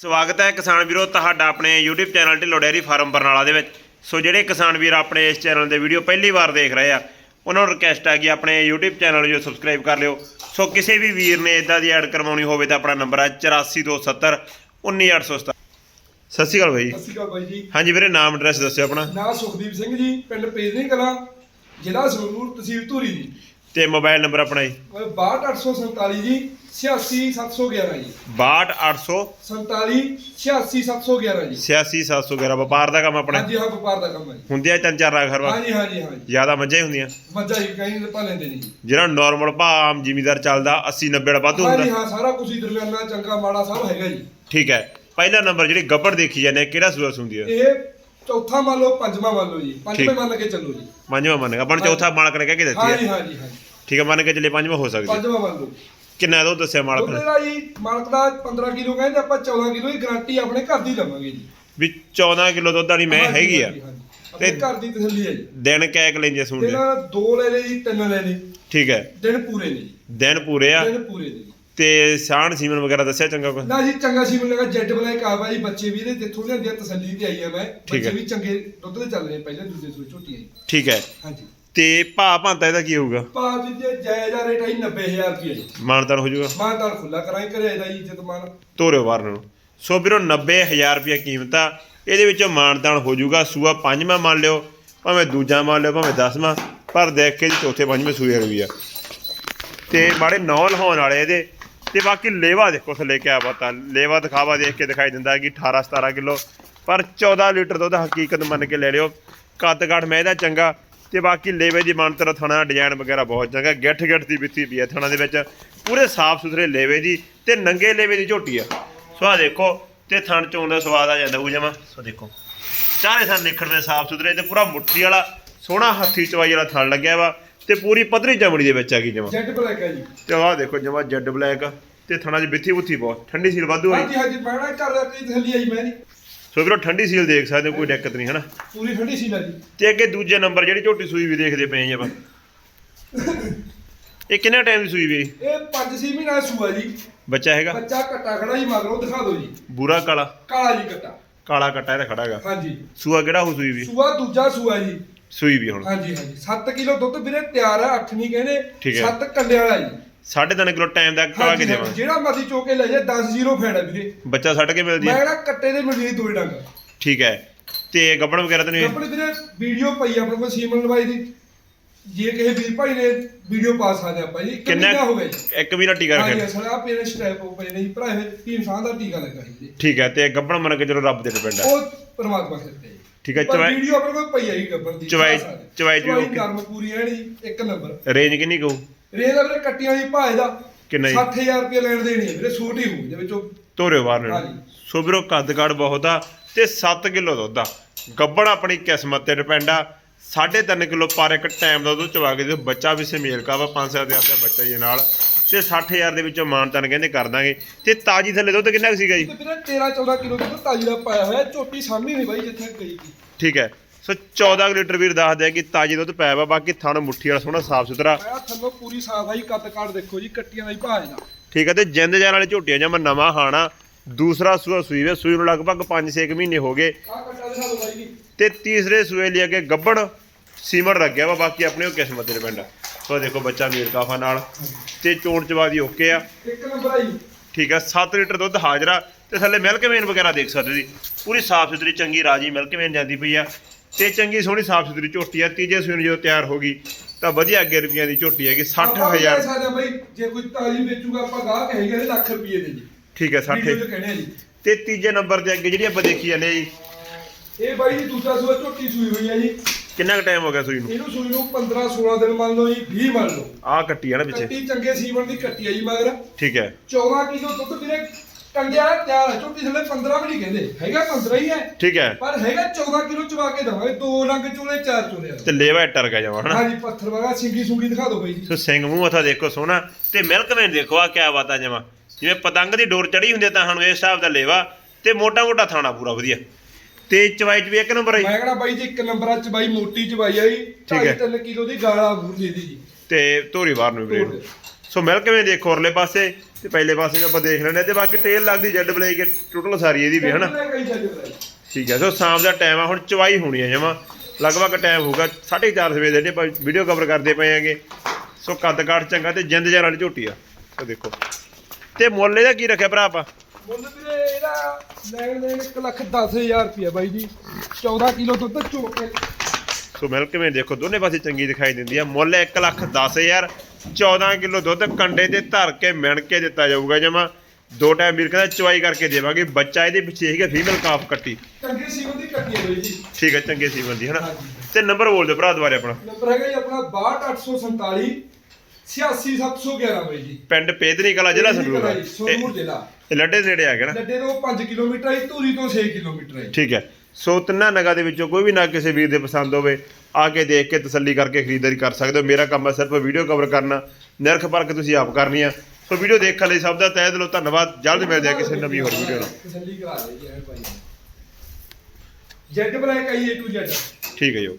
ਸਵਾਗਤ ਹੈ ਕਿਸਾਨ ਵੀਰੋ ਤੁਹਾਡਾ ਆਪਣੇ YouTube channel Dhillon dairy farm Barnala ਦੇ ਵਿੱਚ। ਸੋ ਜਿਹੜੇ ਕਿਸਾਨ ਵੀਰ ਆਪਣੇ ਇਸ ਚੈਨਲ ਦੇ ਵੀਡੀਓ ਪਹਿਲੀ ਵਾਰ ਦੇਖ ਰਹੇ ਆ ਉਹਨਾਂ ਨੂੰ ਰਿਕਵੈਸਟ ਹੈ ਕਿ ਆਪਣੇ YouTube ਚੈਨਲ ਨੂੰ ਸਬਸਕ੍ਰਾਈਬ ਕਰ ਲਿਓ। ਸੋ ਕਿਸੇ ਵੀ ਵੀਰ ਨੇ ਇਦਾਂ ਦੀ ਐਡ ਕਰਵਾਉਣੀ ਹੋਵੇ ਤਾਂ ਆਪਣਾ ਨੰਬਰ ਹੈ 8427 19807 ਸਤਿ ਸ਼੍ਰੀ ਅਕਾਲ ਬਾਈ ਸਤਿ ਸ਼੍ਰੀ ਅਕਾਲ ਬਾਈ ਜੀ। ਹਾਂਜੀ ਵੀਰੇ ਨਾਮ ਐਡਰੈਸ ਦੱਸਿਓ ਆਪਣਾ। ਨਾਂ ਸੁਖਦੀਪ ਸਿੰਘ ਜੀ ਪਿੰਡ ਪੇਜਨੀ ਕਲਾਂ ਜ਼ਿਲ੍ਹਾ ਸੰਗਰੂਰ ਤਹਿਸੀਲ ਧੂਰੀ ਜੀ। ਤੇ ਮੋਬਾਈਲ ਨੰਬਰ ਆਪਣਾ ਜੀ? 62847 ਜੀ 86711 ਜੀ। 62800 47 86711 ਜੀ। 86711 ਵਪਾਰ ਦਾ ਕੰਮ ਆਪਣਾ? ਹਾਂਜੀ ਹਾਂ ਵਪਾਰ ਦਾ ਕੰਮ ਹੈ ਜੀ। ਹੁੰਦੇ ਆ ਤਿੰਨ ਚਾਰ ਰਾਖ ਹਰਵਾ ਹਾਂਜੀ ਹਾਂਜੀ ਹਾਂਜੀ। ਜ਼ਿਆਦਾ ਮੱਝਾਂ ਹੀ ਹੁੰਦੀਆਂ? ਮੱਝਾਂ ਹੀ ਕਹੀਂ ਪਾ ਲੈਂਦੇ ਨਹੀਂ ਜੀ। ਜਿਹੜਾ ਨਾਰਮਲ ਭਾਅ ਆਮ ਜ਼ਿਮੀਦਾਰ ਚੱਲਦਾ 80 90 ਦਾ ਵਾਧੂ ਹਾਂਜੀ ਹੁੰਦਾ ਹਾਂ ਸਾਰਾ ਕੁਝ ਹੀ ਦਰਮਿਆਨਾ ਚੰਗਾ ਮਾੜਾ ਸਭ ਹੈਗਾ ਜੀ। ਠੀਕ ਹੈ। ਪਹਿਲਾ ਨੰਬਰ ਜਿਹੜੀ ਗੱਬੜ ਦੇਖੀ ਜਾਂਦੇ ਆ, ਕਿਹੜਾ ਸੂਆ ਹੁੰਦੀ ਹੈ? ਇਹ ਚੌਥਾ ਮੰਨ ਲਓ ਪੰਜਵਾਂ ਮੰਨ ਲਓ ਜੀ। ਪੰਜਵੇਂ। ਮੰਨ ਕੇ ਚੱਲੋ ਜੀ। ਪੰਜਵਾਂ ਮੰਨ ਆਪਾਂ ਨੂੰ ਚੌਥਾ ਮਾਲਕ ਨੇ ਕਹਿ ਕੇ ਦਿੱਤੀ ਹਾਂਜੀ ਹੈ ਹਾਂਜੀ ਹਾਂਜੀ। ਠੀਕ ਹੈ ਮੰਨ ਕੇ ਚੱਲੇ ਪੰਜਵਾਂ ਹੋ ਸਕਦੀ। ਹੈ। ਪੰਜਵਾਂ ਮੰਨ ਲਓ। ਕਿੰਨਾ ਦੁੱਧ ਦੱਸਿਆ ਮਾਲਕ ਨੇ? ਦਾ ਜੀ ਮਾਲਕ ਦਾ 15 ਕਿਲੋ ਕਹਿੰਦੇ ਆਪਾਂ 14 ਕਿਲੋ ਦੀ ਗਾਰੰਟੀ ਆਪਣੇ ਘਰ ਦੀ ਲਵਾਂਗੇ ਜੀ। ਵੀ 14 ਕਿਲੋ ਦੁੱਧ ਵਾਲੀ ਮੈਂ ਹਾਂਜੀ, ਹੈਗੀ ਆ। ਹਾਂਜੀ, ਹਾਂਜੀ। ਆਪਣੇ ਤੇ- ਘਰ ਦੀ ਤਸੱਲੀ ਹੈ ਜੀ। ਦਿਨ ਕੈਕ ਲੈਂਦੇ ਸੁਣ ਦਿਨ ਲੈ ਦੋ ਲੈ ਲਈ ਤਿੰਨ ਲੈ ਲਈ ਠੀਕ ਹੈ। ਦਿਨ ਪੂਰੇ ਨੇ ਜੀ। ਦਿਨ ਪੂਰੇ ਆ। ਦਿਨ ਪੂਰੇ ਨੇ ਜੀ। ਤੇ ਸਾਣ ਸੀਮਨ ਵਗੈਰਾ ਦੱਸਿਆ ਚੰਗਾ ਕੋਈ? ਨਾ ਜੀ ਚੰਗਾ ਸੀ ਮੈਨੂੰ ਲੱਗਾ ਜੈਡ ਬਲੈਕ ਆ ਬਾਈ ਬੱਚੇ ਵੀ ਇਹਦੇ ਜਿੱਥੋਂ ਲਿਆਂਦੇ ਆ ਤਸੱਲੀ ਤੇ ਆਈ ਆ ਮੈਂ। ਠੀਕ ਹੈ। ਬੱਚੇ ਵੀ ਚੰਗੇ ਦੁੱਧ ਦੇ ਚੱਲ ਰਹੇ ਪਹਿਲੇ ਦੂਜੇ ਸੂਏ ਝੋਟੀ ਆਈ ਠੀਕ ਹੈ। ਹਾਂਜੀ। ਤੇ ਭਾਅ ਭਾਂਤਾ ਇਹਦਾ ਕੀ ਹੋਊਗਾ? ਪਾ ਵੀ ਜੇ ਜਾਇਜ਼ਾ ਰੇਟ ਆਈ 90000 ਰੁਪਏ ਜੀ। ਮਾਨਦਾਨ ਹੋ ਜਾਊਗਾ। ਮਾਨਦਾਰ ਖੁੱਲਾ ਕਰਾਂਗੇ ਘਰੇ ਇਹਦਾ ਜੀ ਇੱਜ਼ਤ ਮਾਨ। ਤੋਰਿਓ ਬਾਹਰ ਨੂੰ। ਸੋ ਵੀਰੋ 90000 ਰੁਪਏ ਕੀਮਤ ਆ ਇਹਦੇ ਵਿੱਚੋਂ ਮਾਨਦਾਨ ਹੋ ਜਾਊਗਾ। ਸੂਆ ਪੰਜਵਾਂ ਮੰਨ ਲਿਓ ਭਾਵੇਂ ਦੂਜਾ ਮੰਨ ਲਿਓ ਭਾਵੇਂ ਦਸਵਾਂ ਪਰ ਦੇਖ ਕੇ ਜੀ ਚੌਥੇ ਪੰਜਵੇਂ ਸੂਏ ਵਾਲੀ ਆ। ਤੇ ਮਾੜੇ ਨੌ ਲਹਾਉਣ ਵਾਲੇ ਇਹਦੇ। ਤੇ ਬਾਕੀ ਲੇਵਾ ਦੇਖੋ ਥੱਲੇ ਕਿਆ ਪਤਾ ਲੇਵਾ ਦਿਖਾਵਾ ਦੇਖ ਕੇ ਦਿਖਾਈ ਦਿੰਦਾ ਕਿ 18 17 ਕਿਲੋ। ਪਰ 14 ਲੀਟਰ ਦੁੱਧ ਹਕੀਕਤ ਮੰਨ ਕੇ ਲੈ ਲਿਓ। ਕੱਦ ਕਾਠ ਮੈਂ ਇਹਦਾ ਚੰਗਾ। ਤੇ ਬਾਕੀ ਲੇਵੇ ਦੀ ਮੰਤਰ ਥਣਾ ਡਿਜ਼ਾਈਨ ਵਗੈਰਾ ਬਹੁਤ ਚੰਗਾ ਗਿੱਠ ਗਿੱਠ ਦੀ ਬਿੱਤੀ ਪਈ ਹੈ ਥਣਾ ਦੇ ਵਿੱਚ। ਪੂਰੇ ਸਾਫ਼ ਸੁਥਰੇ ਲੇਵੇ ਦੀ ਤੇ ਨੰਗੇ ਲੇਵੇ ਦੀ ਝੋਟੀ ਆ। ਸੋ ਆ ਦੇਖੋ ਤੇ ਥਣ ਚੋਂ ਦਾ ਸਵਾਦ ਆ ਜਾਂਦਾ ਉਹ ਜਮਾ। ਸੋ ਦੇਖੋ ਚਾਰੇ ਥਣ ਨਿਖੜਦੇ ਸਾਫ਼ ਸੁਥਰੇ ਤੇ ਪੂਰਾ ਮੁੱਠੀ ਵਾਲਾ ਸੋਹਣਾ ਹੱਥੀ ਚਵਾਈ ਵਾਲਾ ਥਣ ਲੱਗਿਆ ਵਾ ਤੇ ਪੂਰੀ ਪਤਰੀ ਚਮੜੀ ਦੇ ਵਿੱਚ ਆ ਗਈ ਜਮਾ। ਜੈਡ ਬਲੈਕ ਹੈ ਜੀ। ਤੇ ਆਹ ਦੇਖੋ ਜਮਾ ਜੈਡ ਬਲੈਕ ਤੇ ਥਣਾ 'ਚ ਬਿੱਥੀ ਬੁੱਥੀ ਬਹੁਤ ਠੰਡੀ ਸੀਲ ਵਾਧੂ ਹੋਈ ਹਾਂਜੀ ਹਾਂਜੀ ਨਾ ਘਰ ਦਾ ਕੋਈ ਤਸੱਲੀ ਆਈ ਮੈਂ ਜੀ। ਸੋ ਵੀਰੋ ਠੰਡੀ ਸੀਲ ਦੇਖ ਸਕਦੇ ਹੋ ਕੋਈ ਦਿੱਕਤ ਨਹੀਂ ਹਨਾ? ਪੂਰੀ ਠੰਡੀ ਸੀ ਜੀ। ਤੇ ਅੱਗੇ ਦੂਜੇ ਨੰਬਰ ਜਿਹੜੀ ਝੋਟੀ ਸੂਈ ਵੀ ਦੇਖਦੇ ਪਏ ਆ ਆਪਾਂ। ਇਹ ਕਿੰਨਾ ਟਾਈਮ ਦੀ ਸੂਈ ਵੀ ਇਹ 5-6 ਮਹੀਨਾ ਦਾ ਸੂਆ ਜੀ। ਬੱਚਾ ਹੈਗਾ? ਬੱਚਾ ਕੱਟਾ ਖੜਾ ਜੀ ਮਗਰੋਂ ਦਿਖਾ ਦਿਓ ਜੀ। ਬੂਰਾ ਕਾਲਾ? ਕਾਲਾ ਜੀ ਕੱਟਾ। ਕਾਲਾ ਕੱਟਾ ਇਹਦਾ ਖੜਾ ਹੈਗਾ। ਹਾਂਜੀ। ਸੂਆ ਕਿਹੜਾ ਹੋ ਸੂਈ ਵੀ? ਸੂਆ ਦੂਜਾ ਸੂਆ ਜੀ। ਸੂਈ ਵੀ ਹੁਣ। ਹਾਂਜੀ ਹਾਂਜੀ। 7 ਕਿਲੋ ਦੁੱਧ ਵੀਰੇ ਤਿਆਰ ਆ 8 ਨਹੀਂ ਕਹਿੰਦੇ। ਠੀਕ ਹੈ। 7 ਕੰਡੇ ਵਾਲਾ ਜੀ। 3.5 ਕਿਲੋ ਟਾਈਮ ਦਾ ਕਵਾ ਕੇ ਹਾਂਜੀ, ਦੇਵਾਂ ਜਿਹੜਾ ਮਰਜ਼ੀ ਚੋਕੇ ਲੈ ਜਾ 10 ਜ਼ੀਰੋ ਫੈਂਡਾ ਵੀਰੇ। ਬੱਚਾ ਛੱਡ ਕੇ ਮਿਲਦੀ ਮੈਂ ਹੈ ਕਿਹੜਾ ਕੱਟੇ ਦੇ ਮਿਲੀ ਦੋ ਡੰਗ। ਠੀਕ ਹੈ। ਤੇ ਗੱਬੜ ਵਗੈਰਾ ਤਾਂ ਨਹੀਂ ਆਪਣੇ ਵੀਰੇ ਵੀਡੀਓ ਪਈ ਆ ਆਪਣੇ ਕੋਲ ਸੀਮਨ ਲਵਾਈ ਦੀ। ਜੇ ਕਿਸੇ ਵੀਰ ਭਾਈ ਨੇ ਵੀਡੀਓ ਪਾ ਸਕਦੇ ਆਪਾਂ ਜੀ। ਕਿੰਨਾ ਕਿੰਨਾ ਹੋ ਗਿਆ ਜੀ। ਇੱਕ ਵੀ ਨਾ ਟੀਕਾ ਹਾਂਜੀ ਰੱਖਿਆ ਅਸਲ ਆ ਪੇਰੇ ਸਟੈਪ ਹੋ ਪਏ ਨੇ ਜੀ। ਭਰਾ ਇਹ ਟੀਮ ਸਾਹ ਦਾ ਟੀਕਾ ਲੱਗਾ ਸੀ ਜੀ। ਠੀਕ ਹੈ ਤੇ ਗੱਬੜ ਮੰਨ ਕੇ ਚਲੋ ਰੱਬ ਦੇ ਡਿਪੈਂਡ ਹੈ ਉਹ ਪਰਮਾਤਮਾ ਸਿਰ ਤੇ ਠੀਕ ਹੈ, ਚਵਾਈ- ਵੀਡੀਓ ਆਪਣੇ ਕੋਲ ਪਈ ਆ ਜੀ ਗੱਬਰ ਦੀ। ਚਵਾਈ-। ਚਵਾਈ ਜੀ ਚਵਾਈ okay। ਨਰਮ ਪੂਰੀ ਐ ਜੀ ਇੱਕ ਨੰਬਰ। ਰੇਂਜ ਕਿੰਨੀ ਕਹੂ ਰੇਲ ਦਾ ਵੀਰੇ ਕੱਟੀਆਂ ਦੀ ਭਾਅ ਦਾ ਕਿੰਨਾ ਜੀ? 60000 ਰੁਪਏ ਲੈਣ ਦੇਣੀ ਹੈ ਵੀਰੇ ਛੋਟੀ ਹੋਊ ਦੇ ਵਿੱਚੋਂ। ਤੋਰਿਓ ਬਾਹਰ ਨੂੰ ਹਾਂਜੀ। ਸੋ ਵੀਰੋ ਬਹੁਤ ਆ ਤੇ 7 ਕਿਲੋ ਦੁੱਧ ਆ। ਗੱਬੜ ਆਪਣੀ ਕਿਸਮਤ ਤੇ ਡਿਪੈਂਡ ਆ। 3.5 ਕਿਲੋ ਪਰ ਇੱਕ ਟਾਈਮ ਦਾ ਦੁੱਧ ਚਵਾ ਕੇ ਤੇ ਬੱਚਾ ਵੀ ਸਮੇਲ ਕਾ ਵਾ 5 7 ਹਜ਼ਾਰ ਦਾ ਬੱਚਾ ਜੀ ਨਾਲ। ਤੇ 60000 ਦੇ ਵਿੱਚੋਂ ਮਾਨਤਨ ਕਹਿੰਦੇ ਕਰ ਦਾਂਗੇ। ਤੇ ਤਾਜੀ ਥੱਲੇ ਦੁੱਧ ਕਿੰਨਾ ਕੁ ਸੀਗਾ ਜੀ? ਤੇ ਵੀਰੇ 13 14 ਕਿਲੋ ਦੁੱਧ ਤਾਜੀ ਦਾ ਪਾਇਆ ਹੋਇਆ ਝੋਟੀ ਸਾਹਮਣੇ ਨਹੀਂ ਬਾਈ ਜਿੱਥੇ ਗਈ ਸੀ। ਠੀਕ ਹੈ। ਸੋ 14 ਕੁ ਲੀਟਰ ਵੀਰ ਦੱਸਦੇ ਆ ਕਿ ਤਾਜੀ ਦੁੱਧ ਪਾਇਆ ਵਾ ਬਾਕੀ ਥਣ ਮੁੱਠੀ ਵਾਲਾ ਸੋਹਣਾ ਸਾਫ਼ ਸੁਥਰਾ। ਮੈਂ ਥੱਲੋਂ ਪੂਰੀ ਸਾਫ਼ ਆਈ ਕੱਦ ਕਾੜ ਦੇਖੋ ਜੀ ਕੱਟੀਆਂ ਦਾ ਹੀ ਭਾਅ ਦਾ ਠੀਕ ਹੈ ਤੇ ਜਿੰਦ ਜਾਨ ਵਾਲੇ ਝੋਟੀਆਂ ਜਮਾ ਨਵਾਂ ਹਾਣਾ ਦੂਸਰਾ ਸੂਆ ਸੂਈ ਵੇ ਸੂਈ ਨੂੰ ਲਗਭਗ 5-6 ਮਹੀਨੇ ਹੋ ਗਏ। ਆ ਕੱਟਾ ਦਿਖਾ ਦਿਓ ਬਾਈ ਜੀ। ਤੇ ਤੀਸਰੇ ਸੂਏ ਲਈ ਅੱਗੇ ਗੱਬੜ ਸੀਮਰ ਲੱਗਿਆ ਵਾ ਬਾਕੀ ਆਪਣੇ ਉਹ ਕਿਸਮਤ ਤੇ ਡਿਪੈਂਡ ਆ। ਸੋ ਦੇਖੋ ਬੱਚਾ ਮੀਰ ਕਾਫਾ ਨਾਲ ਤੇ ਚੋਣ ਚਵਾਦੀ ਓਕੇ ਆ। ਇੱਕ ਨੰਬਰ ਆਈ ਠੀਕ ਆ 7 ਲੀਟਰ ਦੁੱਧ ਹਾਜ਼ਰਾ ਤੇ ਥੱਲੇ ਮਿਲਕ ਵੇਨ ਵਗੈਰਾ ਦੇਖ ਸਕਦੇ ਜੀ ਪੂਰੀ ਸਾਫ਼ ਸੁਥਰੀ ਚੰਗੀ ਰਾਜੀ ਮਿਲਕ ਵੇਨ ਜਾਂਦੀ ਪਈ ਆ। ਤੇ ਚੰਗੀ ਸੋਹਣੀ ਸਾਫ਼ ਸੁਥਰੀ ਝੋਟੀ ਆ ਤੀਜੇ ਸੂਏ ਨੂੰ ਜਦੋਂ ਤਿਆਰ ਹੋ ਗਈ ਤਾਂ ਵਧੀਆ ਅੱਗੇ ਰੁਪਈਆਂ ਦੀ ਝੋਟੀ ਹੈਗੀ ਆਪਾਂ ਵੀ 60000 ਕਹਿ ਸਕਦੇ ਹਾਂ ਬਾਈ ਜੇ ਕੋਈ ਤਾਜੀ ਵੇਚੂਗਾ ਆਪਾਂ ਗਾਹ ਕਹੇਗਾ ਲੱਖ ਰੁਪਏ ਦੇ ਜੀ। ਠੀਕ ਹੈ 60 ਵੀਡੀਓ ਚ ਕਹਿੰਦੇ ਆ ਜੀ। ਤੇ ਤੀਜੇ ਨੰਬਰ ਤੇ ਅੱਗੇ ਜਿਹੜੀ ਆਪਾਂ ਦੇਖੀ ਜਾਂਦੇ ਆ ਜੀ। ਇਹ ਬਾਈ ਜੀ ਦੂਜਾ ਸੂਆ ਝੋਟੀ ਸੂਈ ਹੋਈ ਹੈ ਜੀ। ਕਿੰਨਾ ਕੁ ਟਾਈਮ ਹੋ ਗਿਆ ਸੂਈ ਨੂੰ? ਇਹਨੂੰ ਸੂਈ ਨੂੰ 15 16 ਦਿਨ ਮੰਨ ਲਓ ਜੀ 20 ਮੰਨ ਲਓ। ਆਹ ਕੱਟੀ ਆ ਨਾ ਪਿੱਛੇ। ਕੱਟੀ ਚੰਗੇ ਸੀਮਨ ਦੀ ਕੱਟੀ ਆ ਜੀ ਮਗਰ। ਠੀਕ ਹੈ। 14 ਕਿਲੋ ਦੁੱਧ ਵੀਰੇ ਕੰਡਿਆ ਤਿਆਰ ਹੈ ਝੋਟੀ ਥੱਲੇ 15 ਵੀ ਨਹੀਂ ਕਹਿੰਦੇ। ਹੈਗਾ 15 ਹੀ ਹੈ। ਠੀਕ ਹੈ। ਪਰ ਹੈਗਾ 14 ਕਿਲੋ ਚਵਾ ਕੇ ਦਵਾਂਗੇ ਦੋ ਰੰਗ ਚੋਲੇ ਚਾਰ ਚੋਲੇ ਆ ਤੇ ਲੇਵਾ ਟਰ ਗਿਆ ਜਮਾ ਹਨਾ ਹਾਂਜੀ ਪੱਥਰ ਵਗਾ ਸਿੰਗੀ ਸੁੰਗੀ ਦਿਖਾ ਦਿਓ ਬਾਈ ਜੀ। ਸੋ ਸਿੰਘ ਮੂੰਹ ਮੱਥਾ ਦੇਖੋ ਸੋਹਣਾ ਤੇ ਮਿਲਕ ਵੇਨ ਦੇਖੋ ਆ ਕਿਆ ਬਾਤ ਆ ਜਮਾ। ਜਿਵੇਂ ਪਤੰਗ ਦੀ ਡੋਰ ਚੜੀ ਹੁੰਦੀ ਆ ਤਾਂ ਸਾਨੂੰ ਇਸ ਹਿਸਾਬ ਦਾ ਲੇਵਾ ਤੇ ਮੋਟਾ ਮੋਟਾ ਥਾਣਾ ਪੂਰਾ ਵਧੀਆ। ਤੇ ਚਵਾਈ ਚ ਵੀ ਇੱਕ ਨੰਬਰ ਆਈ ਮੈਂ ਕਹਣਾ ਬਾਈ ਜੀ ਇੱਕ ਨੰਬਰ ਚ ਬਾਈ ਮੋਟੀ ਚਵਾਈ ਆਈ ਠੀਕ ਹੈ। 2.5 ਕਿਲੋ ਦੀ ਗਾਲਾ ਬੂਰ ਦੇ ਦੀ ਜੀ। ਤੇ ਧੋਰੀ ਬਾਹਰ ਨੂੰ ਵੀ। ਸੋ ਮਿਲਕ ਵੇਨ ਦੇਖੋ ਉਰਲੇ ਪਾਸੇ ਤੇ ਪਹਿਲੇ ਪਾਸੇ ਆਪਾਂ ਦੇਖ ਲੈਣੇ ਤੇ ਬਾਕੀ ਟੇਲ ਲੱਗਦੀ ਜੈਡ ਬਲੈਕ ਟੋਟਲ ਸਾਰੀ ਇਹਦੀ ਵੀ ਹਨਾ ਠੀਕ ਹੈ ਸੋ ਸ਼ਾਮ ਦਾ ਟਾਈਮ ਆ ਹੁਣ ਚਵਾਈ ਹੋਣੀ ਹੈ ਜਮਾ। ਲਗਭਗ ਟਾਈਮ ਹੋਊਗਾ 4:30 ਵਜੇ ਦੇ ਆਪਾਂ ਵੀਡੀਓ ਕਵਰ ਕਰਦੇ ਪਏ ਆਂਗੇ ਸੋ ਕੱਦ ਕਾਠ ਚੰਗਾ ਤੇ ਜਿੰਦ ਜਾਨ ਵਾਲੀ ਝੋਟੀ ਆ। ਸੋ ਦੇਖੋ। ਤੇ ਮੁੱਲ ਇਹਦਾ ਕੀ ਰੱਖਿਆ ਭਰਾ ਆਪਾਂ? ਮੁੱਲ ਵੀਰੇ ਇਹਦਾ ਲੈਣ ਦੇਣ 1 ਲੱਖ 10000 ਰੁਪਏ ਬਾਈ ਜੀ। 14 ਕਿਲੋ ਦੁੱਧ ਚੋ ਕੇ ਸੋ ਮਿਲਕ ਮੇ ਦੇਖੋ ਦੋਨੇ ਪਾਸੇ ਚੰਗੀ ਦਿਖਾਈ ਦਿੰਦੀ ਆ। ਮੁੱਲ 1 ਲੱਖ 10000 14 ਕਿਲੋ ਦੁੱਧ ਕੰਡੇ ਤੇ ਧਰ ਕੇ ਮਿਣ ਕੇ ਦਿੱਤਾ ਜਾਊਗਾ ਜਮਾ। ਦੋ ਟਾਈਮ ਵੀਰ ਕਹਿੰਦਾ ਚਵਾਈ ਕਰਕੇ ਦੇਵਾਂਗੇ। ਬੱਚਾ ਇਹਦੇ ਪਿੱਛੇ ਸੀਗਾ ਫੀਮੇਲ ਕਾਫ ਕੱਟੀ। ਚੰਗੇ ਸੀਮਨ ਦੀ ਕੱਟੀ ਹੈ ਬਾਈ ਜੀ। ਠੀਕ ਹੈ ਚੰਗੇ ਸੀਮਨ ਦੀ ਹਨਾ। ਤੇ ਨੰਬਰ ਬੋਲ ਦਿਓ ਭਰਾ ਦੁਬਾਰੇ ਆਪਣਾ। ਨੰਬਰ ਹੈਗਾ ਜੀ ਆਪਣਾ 62847 86711 ਬਾਈ ਜੀ। ਪਿੰਡ ਪੇਦਰੀ ਕਲਾ ਜ਼ਿਲ੍ਹਾ ਸੰਗਰੂਰ ਸੰਗਰੂਰ ਜ਼ਿਲ੍ਹਾ। ਇਹ- ਲੱਡੇ ਨੇੜੇ ਆ ਗਿਆ ਨਾ? ਲੱਡੇ ਤੋਂ 5 ਕਿਲੋਮੀਟਰ ਹੈ ਧੂਰੀ ਤੋਂ 6 ਕਿਲੋਮੀਟਰ ਹੈ। ਠੀਕ ਹੈ। ਸੋ ਤਿੰਨਾਂ ਨਗਾਂ ਦੇ ਵਿੱਚੋਂ ਕੋਈ ਵੀ ਨਗ ਕਿਸੇ ਵੀਰ ਦੇ ਪਸੰਦ ਹੋਵੇ ਆ ਕੇ ਦੇਖ ਕੇ ਤਸੱਲੀ ਕਰਕੇ ਖਰੀਦਦਾਰੀ ਕਰ ਸਕਦੇ ਹੋ। ਮੇਰਾ ਕੰਮ ਹੈ ਸਿਰਫ ਵੀਡੀਓ ਕਵਰ ਕਰਨਾ ਨਿਰਖ ਪਰਖ ਤੁਸੀਂ ਆਪ ਕਰਨੀ ਆ। ਸੋ ਵੀਡੀਓ ਦੇਖਣ ਲਈ ਸਭ ਦਾ ਤਹਿ ਦਿਲੋਂ ਧੰਨਵਾਦ। ਜਲਦ ਮਿਲਦੇ ਆ ਕਿਸੇ ਨਵੀਂ ਹੋਰ ਵੀਡੀਓ ਨਾਲ। ਤਸੱਲੀ ਕਰਾ ਲਈ ਜੀ ਐ ਭਾਈ। Z black I A to Z ਠੀਕ ਹੈ ਜੀ